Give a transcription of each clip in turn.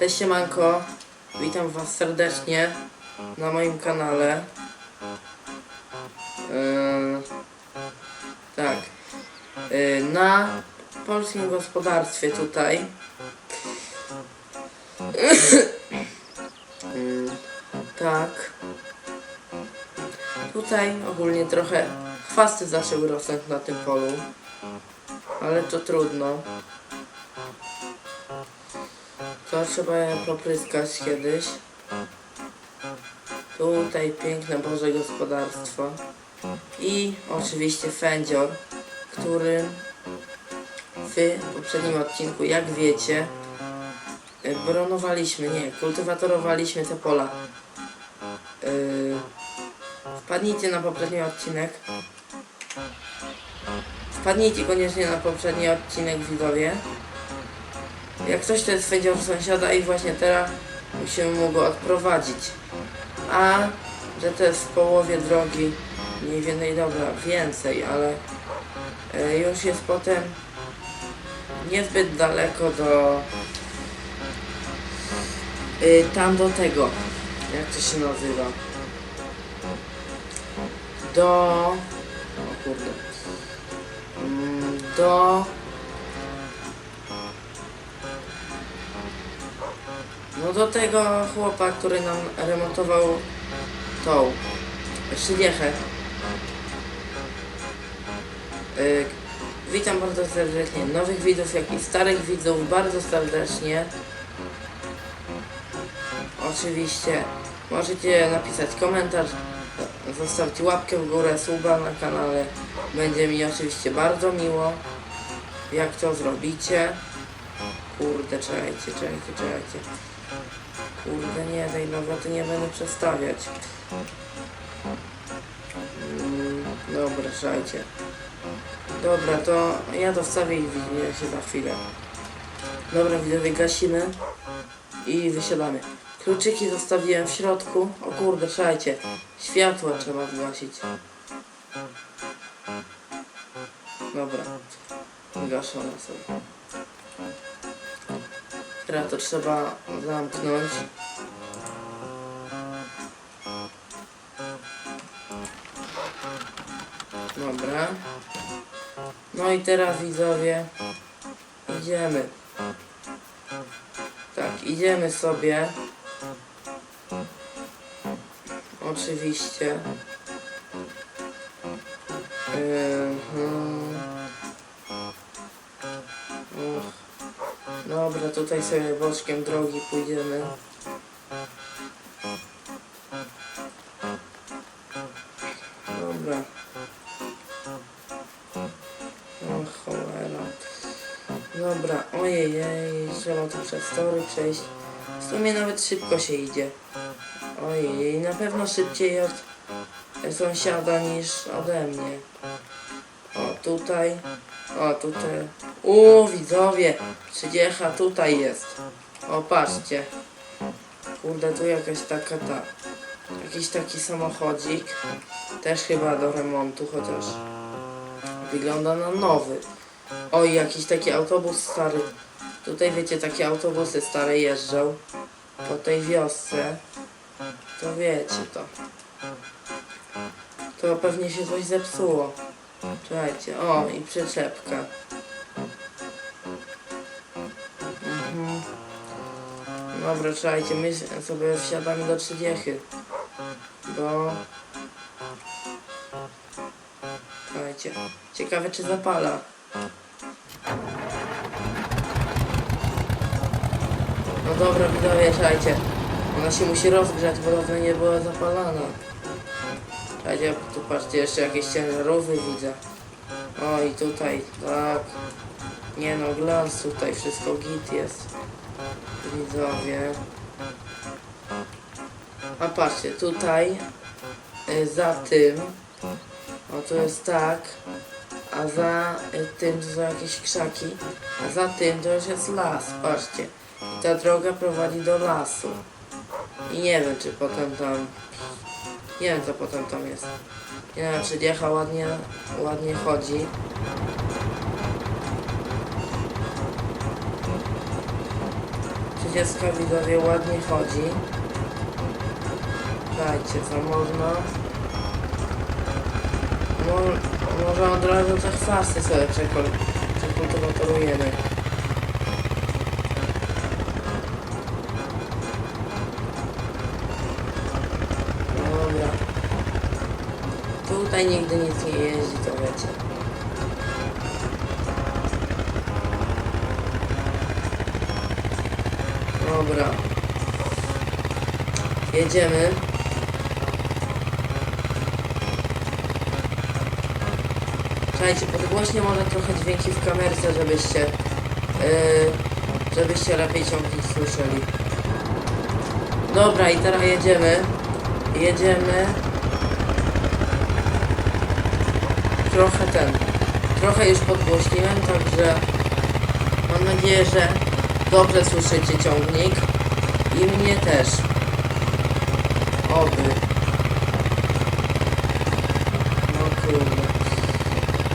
Cześć siemanko, witam was serdecznie na moim kanale. Yy, tak, Yy, na polskim gospodarstwie tutaj. Yy, tak. Tutaj ogólnie trochę chwasty zaczęły rosnąć na tym polu, ale to trudno. To trzeba je popryskać kiedyś. Tutaj piękne Boże gospodarstwo. I oczywiście fędzior, który w poprzednim odcinku, jak wiecie, bronowaliśmy, nie, kultywatorowaliśmy te pola. Yy, wpadnijcie na poprzedni odcinek. Wpadnijcie koniecznie na poprzedni odcinek widzowie. Jak coś to jest sąsiada i właśnie teraz musimy mu go odprowadzić. A że to jest w połowie drogi, mniej więcej dobra, więcej, ale e, już jest potem niezbyt daleko do y, tam do tego, jak to się nazywa? Do o kurde Mm, do No do tego chłopa, który nam remontował tą szydiechę. Yy, witam bardzo serdecznie nowych widzów, jak i starych widzów bardzo serdecznie. Oczywiście możecie napisać komentarz, zostawić łapkę w górę, suba na kanale. Będzie mi oczywiście bardzo miło, jak to zrobicie. Kurde, czekajcie, czekajcie, czekajcie. Kurde, nie, tej nowoty nie będę przestawiać. Mm, dobra, czekajcie. Dobra, to ja to wstawię i widzimy się za chwilę. Dobra, widzowie, gasimy i wysiadamy. Kluczyki zostawiłem w środku. O kurde, czekajcie. Światła trzeba zgasić. Dobra. Gaszone są. Teraz to trzeba zamknąć. Dobra. No i teraz widzowie idziemy. Tak, idziemy sobie. Oczywiście. Mhm. Dobra, tutaj sobie boczkiem drogi pójdziemy. Dobra. O cholera. Dobra, ojej, jej, trzeba tu przez tory przejść. W sumie nawet szybko się idzie. Ojej, na pewno szybciej od sąsiada niż ode mnie. O, tutaj. O, tutaj. U, widzowie. Trzydziecha tutaj jest. O, patrzcie. Kurde, tu jakaś taka ta. Jakiś taki samochodzik. Też chyba do remontu, chociaż wygląda na nowy. Oj, jakiś taki autobus stary. Tutaj wiecie, takie autobusy stare jeżdżą po tej wiosce. To wiecie to. To pewnie się coś zepsuło. Czekajcie, o i przyczepka. Mhm. Dobra, czekajcie, my sobie wsiadamy do trzydziechy. Bo... Czekajcie, ciekawe czy zapala. No dobra, widzowie, czekajcie. Ona się musi rozgrzać, bo dawno nie była zapalana. Czekajcie, tu patrzcie, jeszcze jakieś ciężarówki widzę. O i tutaj, tak. Nie no, glans tutaj, wszystko git jest. Widzowie. A patrzcie, tutaj y, za tym, o to jest tak, a za y, tym to są jakieś krzaki, a za tym to już jest las, patrzcie. I ta droga prowadzi do lasu. I nie wiem, czy potem tam... Nie wiem, co potem tam jest. Nie wiem, czy dziecha ładnie, ładnie chodzi. Czy 30 widzowie ładnie chodzi. Dajcie, co można? Mo może od razu te chwasty sobie przekul- Tutaj nigdy nic nie jeździ, to wiecie. Dobra. Jedziemy. Słuchajcie, podgłośnie może trochę dźwięki w kamerce, żebyście yy, żebyście lepiej ciągnik słyszeli. Dobra, i teraz jedziemy. Jedziemy. Trochę ten. Trochę już podgłośniłem, także mam nadzieję, że dobrze słyszycie ciągnik. I mnie też. Oby. No kurde.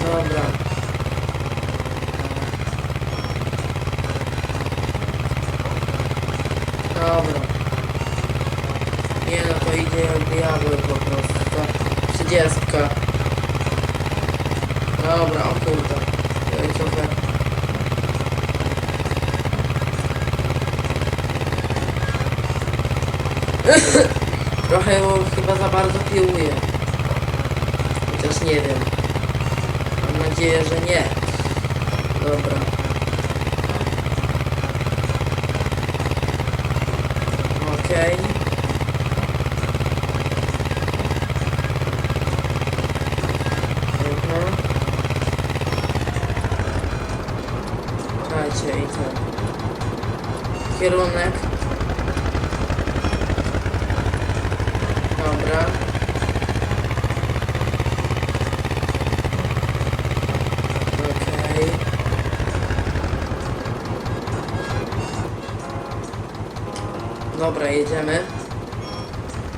Dobra. Dobra. Nie no, to idzie jak diabeł po prostu. Ta. Dobra, o kurde. Oj, trochę. Trochę ją chyba za bardzo piłuję. Chociaż nie wiem. Mam nadzieję, że nie. Dobra. Okej. Mhm. Czekajcie i ten. Kierunek. Dobra. Okej. Dobra, jedziemy.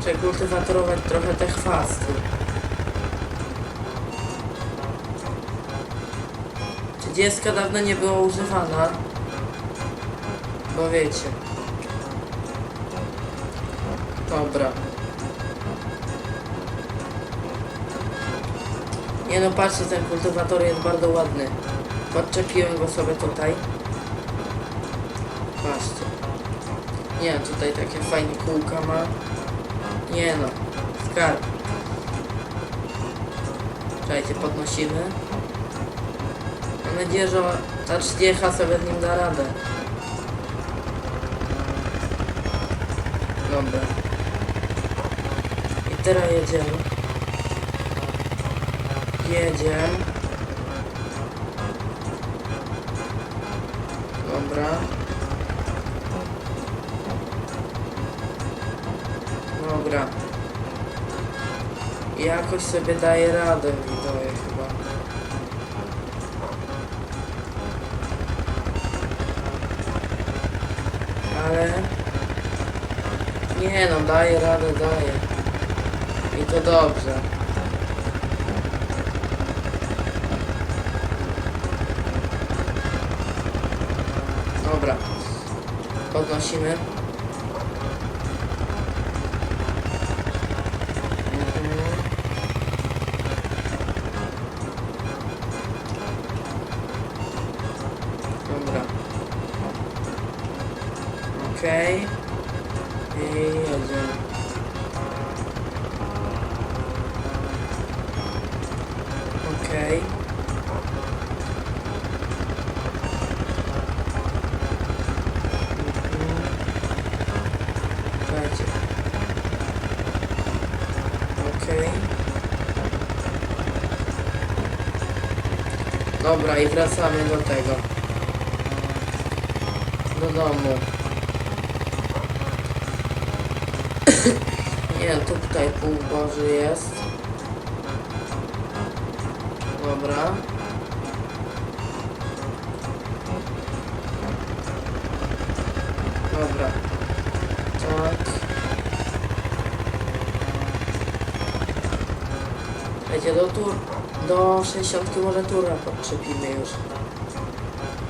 Przekultywatorować trochę te chwasty. Trzydziestka dawno nie była używana. Bo wiecie. Dobra. Nie no, patrzcie, ten kultywator jest bardzo ładny. Podczepiłem go sobie tutaj. Patrzcie. Nie, tutaj takie fajne kółka ma. Nie no, skarb. Czekajcie, podnosimy. Mam nadzieję, że ta 30 sobie z nim da radę. Dobra. I teraz jedziemy. Jedziemy. Dobra. Dobra. Jakoś sobie daje radę, widowie chyba. Ale... Nie no, daje radę, daje. I to dobrze. Dobra. Podnosimy. Dobra, i wracamy do tego. Do domu. Nie, tutaj pół Boży jest. Dobra. Dobra. Tak. Słuchajcie, do tur... Do 60 może turę podczepimy już.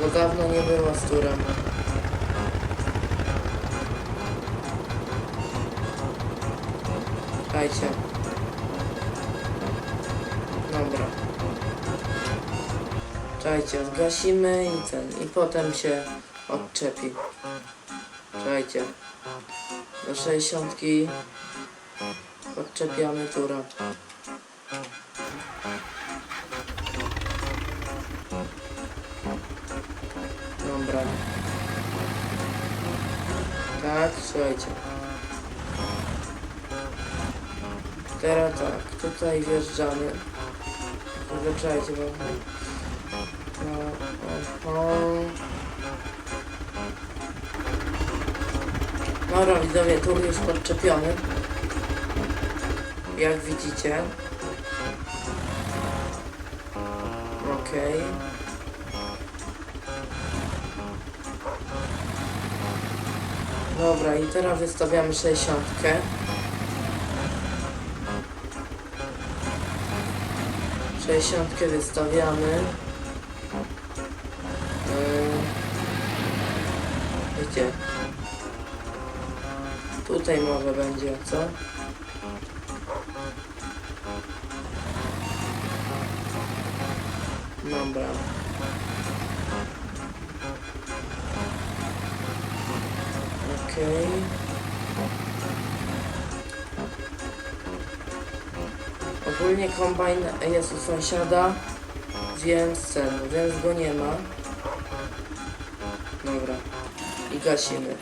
Bo dawno nie było z turem. Czekajcie. Dobra. Czekajcie, zgasimy i ten. I potem się odczepi. Czekajcie. Do 60 odczepiamy turę. Tak, słuchajcie. Teraz tak, tutaj wjeżdżamy. Zaczekajcie, bo... No. Dobra, widzowie, tur już podczepiony. Jak widzicie. Okej. Dobra, i teraz wystawiamy 60. Sześćdziesiątkę wystawiamy. Yy? Tutaj może będzie, co? Dobra. Ogólnie kombajn jest u sąsiada, więc ten, więc go nie ma. Dobra. I gasimy.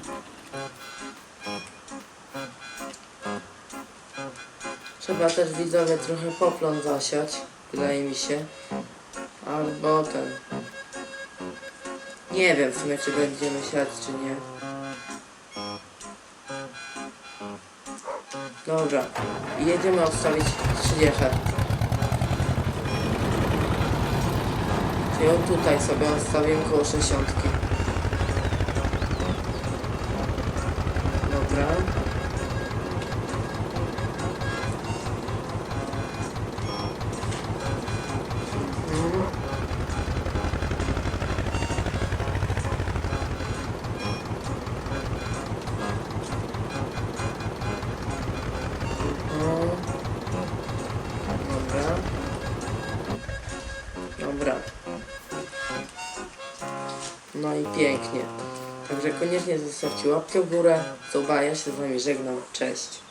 Trzeba też widzowie trochę poplon zasiać, wydaje mi się. Albo ten. Nie wiem w sumie czy będziemy siać czy nie. Dobra. Jedziemy odstawić 30. Czyli tutaj sobie odstawię koło 60. Dobra. Pięknie. Także koniecznie zostawcie łapkę w górę. Zoba, ja się z wami żegnam. Cześć.